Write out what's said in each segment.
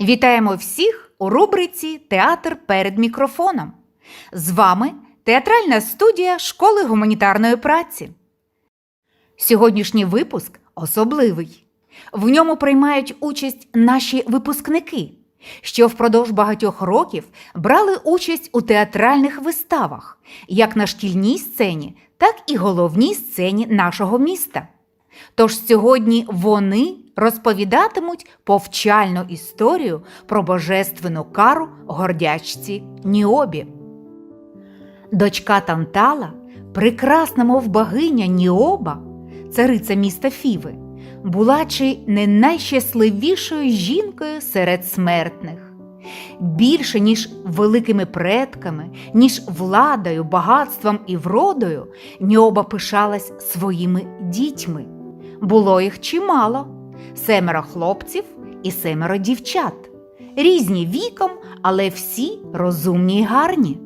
Вітаємо всіх у рубриці Театр перед мікрофоном. З вами театральна студія Школи гуманітарної праці. Сьогоднішній випуск особливий. В ньому приймають участь наші випускники, що впродовж багатьох років брали участь у театральних виставах, як на шкільній сцені, так і головній сцені нашого міста. Тож сьогодні вони розповідатимуть повчальну історію про божественну кару гордячці Ніобі. Дочка Тантала, прекрасна, мов богиня Ніоба, цариця міста Фіви, була чи не найщасливішою жінкою серед смертних. Більше, ніж великими предками, ніж владою, багатством і вродою, Ньоба пишалась своїми дітьми. Було їх чимало семеро хлопців і семеро дівчат, різні віком, але всі розумні й гарні.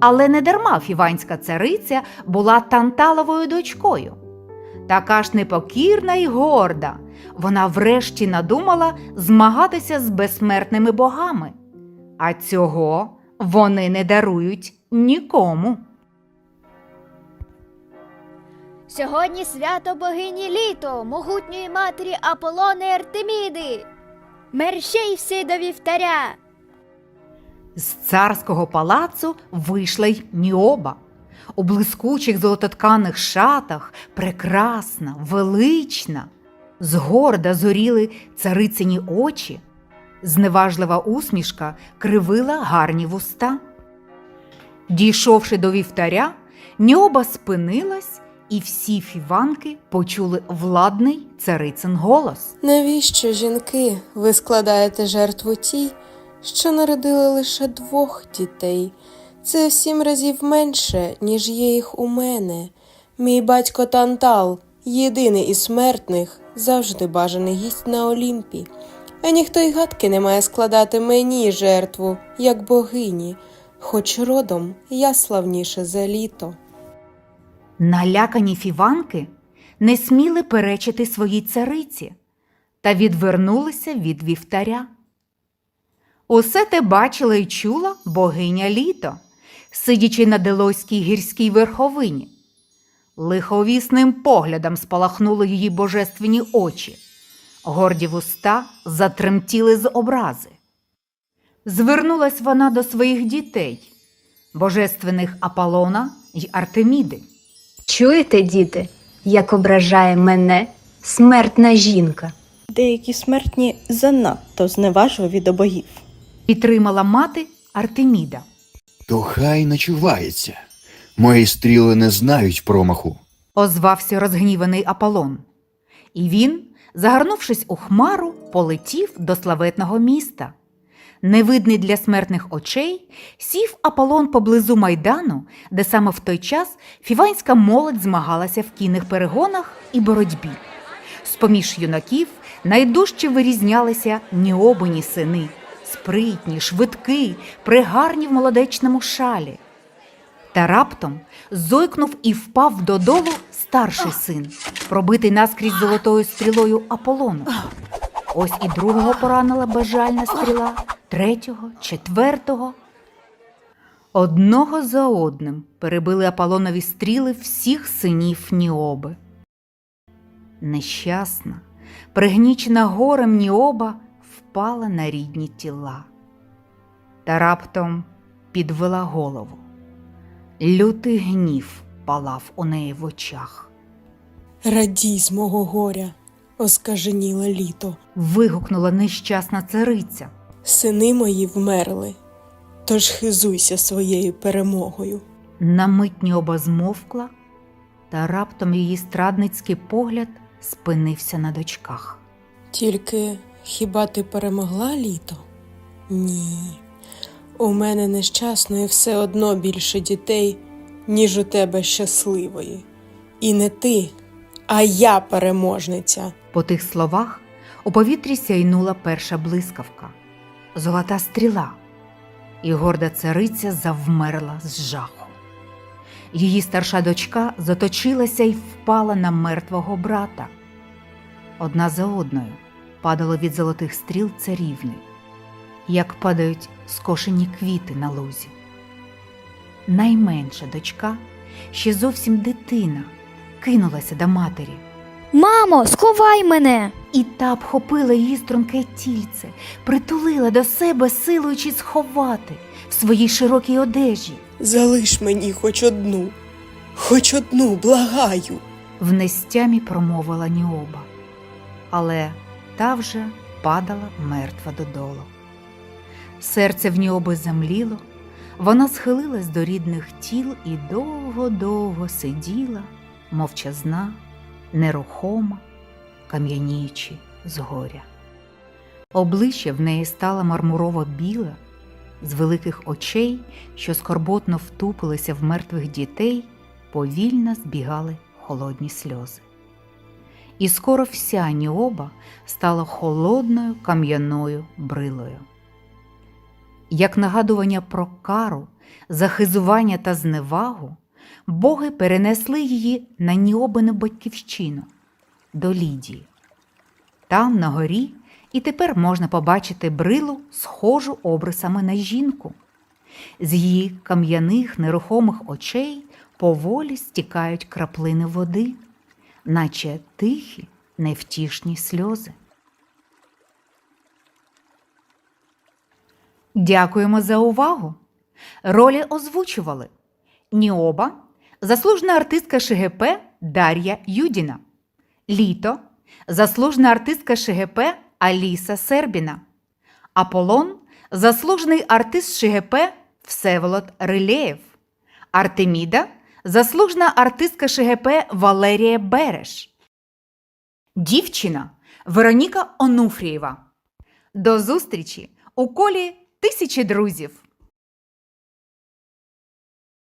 Але не дарма фіванська цариця була танталовою дочкою. Така ж непокірна й горда, вона врешті надумала змагатися з безсмертними богами, а цього вони не дарують нікому. Сьогодні свято богині літо, могутньої матері Аполлони Артеміди. Мерщій всі до вівтаря. З царського палацу вийшла й Ніоба. У блискучих золототканих шатах, прекрасна, велична, згорда зоріли царицині очі, зневажлива усмішка кривила гарні вуста. Дійшовши до вівтаря, Ніоба спинилась, і всі фіванки почули владний царицин голос. Навіщо, жінки, ви складаєте жертву тій, що народили лише двох дітей? Це в сім разів менше, ніж є їх у мене. Мій батько Тантал, єдиний із смертних, завжди бажаний гість на Олімпі. А ніхто й гадки не має складати мені жертву, як богині, хоч родом я славніше за літо. Налякані фіванки не сміли перечити своїй цариці та відвернулися від вівтаря. Усе те бачила й чула богиня літо, сидячи на Делойській гірській верховині. Лиховісним поглядом спалахнули її божественні очі, горді вуста затремтіли з образи. Звернулась вона до своїх дітей, божественних Аполлона й Артеміди. Чуєте, діти, як ображає мене смертна жінка? Деякі смертні занадто зневажливі до богів. Підтримала мати Артеміда. То хай начувається. Мої стріли не знають промаху. Озвався розгніваний Аполлон. І він, загорнувшись у хмару, полетів до славетного міста. Невидний для смертних очей, сів Аполлон поблизу майдану, де саме в той час фіванська молодь змагалася в кінних перегонах і боротьбі. З-поміж юнаків найдужче вирізнялися ніобані сини, спритні, швидкі, пригарні в молодечному шалі. Та раптом зойкнув і впав додолу старший син, пробитий наскрізь золотою стрілою Аполлону. Ось і другого поранила безжальна стріла, третього, четвертого. Одного за одним перебили Аполлонові стріли всіх синів Ніоби. Нещасна, пригнічена горем Ніоба впала на рідні тіла та раптом підвела голову. Лютий гнів палав у неї в очах. Радій з мого горя, оскаженіле літо. Вигукнула нещасна цариця. Сини мої вмерли, тож хизуйся своєю перемогою. На мить Ніоба змовкла, та раптом її страдницький погляд спинився на дочках. Тільки хіба ти перемогла літо? Ні. У мене нещасної все одно більше дітей, ніж у тебе щасливої. І не ти, а я переможниця. По тих словах у повітрі сяйнула перша блискавка, золота стріла, і горда цариця завмерла з жаху. Її старша дочка заточилася й впала на мертвого брата. Одна за одною падали від золотих стріл царівни, як падають скошені квіти на лузі. Найменша дочка, ще зовсім дитина, кинулася до матері. Мамо, сховай мене. І та обхопила її струнке тільце, притулила до себе, силуючи сховати в своїй широкій одежі. Залиш мені хоч одну, хоч одну, благаю. В нестямі промовила Ніоба, але та вже падала мертва додолу. Серце в Ніоби замліло, вона схилилась до рідних тіл і довго-довго сиділа, мовчазна, нерухома, кам'яніючи з горя. Обличчя в неї стало мармурово біле, з великих очей, що скорботно втупилися в мертвих дітей, повільно збігали холодні сльози. І скоро вся Ніоба стала холодною кам'яною брилою. Як нагадування про кару, захизування та зневагу, боги перенесли її на Ніобину батьківщину до Лідії. Там, на горі, і тепер можна побачити брилу, схожу обрисами на жінку. З її кам'яних нерухомих очей поволі стікають краплини води, наче тихі, невтішні сльози. Дякуємо за увагу. Ролі озвучували Ніоба, заслужена артистка ШГП Дар'я Юдіна, Літо, заслужена артистка ШГП Аліса Сербіна, Аполлон, заслужений артист ШГП Всеволод Рилєєв, Артеміда, заслужена артистка ШГП Валерія Береш, Дівчина Вероніка Онуфрієва. До зустрічі у колі тисячі друзів!